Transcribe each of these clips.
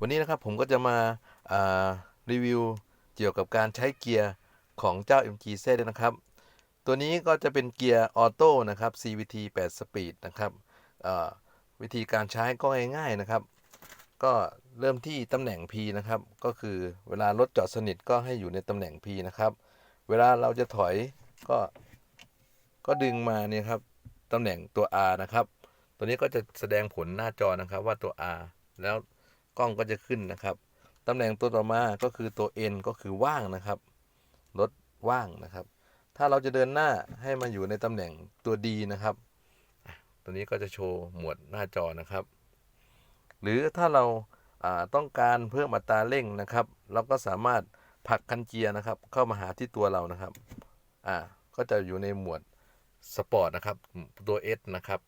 วันนี้นะครับผมก็จะมาารีวิวเกี่ยวกับการใช้เกียร์ของเจ้า MG Z ด้วยนะครับ ตัวนี้ก็จะเป็นเกียร์ออโต้นะครับ CVT 8 Speed นะครับวิธีการใช้ก็ง่ายๆนะครับ ก็เริ่มที่ตำแหน่ง P นะครับ ก็คือเวลารถจอดสนิทก็ให้อยู่ในตำแหน่ง P นะครับ เวลาเราจะถอยก็ก็ดึงมาเนี่ยครับตำแหน่งตัว R นะครับ ตัวนี้ก็จะแสดงผลหน้าจอนะครับว่าตัว R แล้ว กล้องก็จะขึ้นนะครับตำแหน่งตัวต่อมาก็คือตัว N ก็คือว่างนะครับรถว่างนะครับ ถ้าเราจะเดินหน้าให้มาอยู่ในตำแหน่งตัว D นะครับ ตัวนี้ก็จะโชว์หมวดหน้าจอนะครับ หรือถ้าเราาต้องการเพิ่มอัตราเร่งนะครับ เราก็สามารถผลักคันเกียร์นะครับ เข้ามาหาที่ตัวเรานะครับอ่าก็จะอยู่ในหมวดสปอร์ตนะครับตัว S นะครับ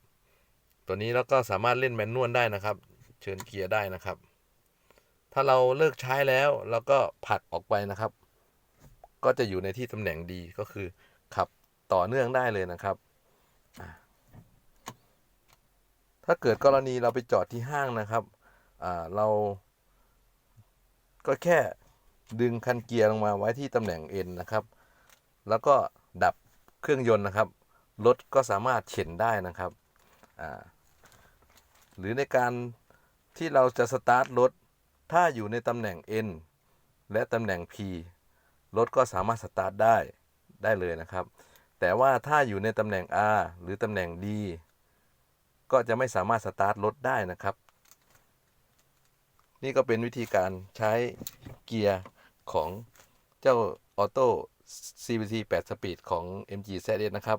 ตัวนี้เราก็สามารถเล่นแมนนวลได้นะครับ เชิญเกียร์ได้นะครับ ถ้าเราเลิกใช้แล้วเราก็ผลักออกไปนะครับ ก็จะอยู่ในที่ตำแหน่งดีก็คือขับต่อเนื่องได้เลยนะครับ ถ้าเกิดกรณีเราไปจอดที่ห้างนะครับเรา ก็แค่ดึงคันเกียร์ลงมาไว้ที่ตำแหน่ง N นนะครับ แล้วก็ดับเครื่องยนต์นะครับ รถก็สามารถเข็นได้นะครับ หรือในการที่เราจะสตาร์ทรถ ถ้าอยู่ในตำแหน่ง N และตำแหน่ง P รถก็สามารถสตาร์ทได้ได้เลยนะครับ แต่ว่าถ้าอยู่ในตำแหน่ง R หรือตำแหน่ง D ก็จะไม่สามารถสตาร์ทรถได้นะครับ นี่ก็เป็นวิธีการใช้เกียร์ของเจ้าออโต้ CVT 8 Speed ของ MG ZS นะครับ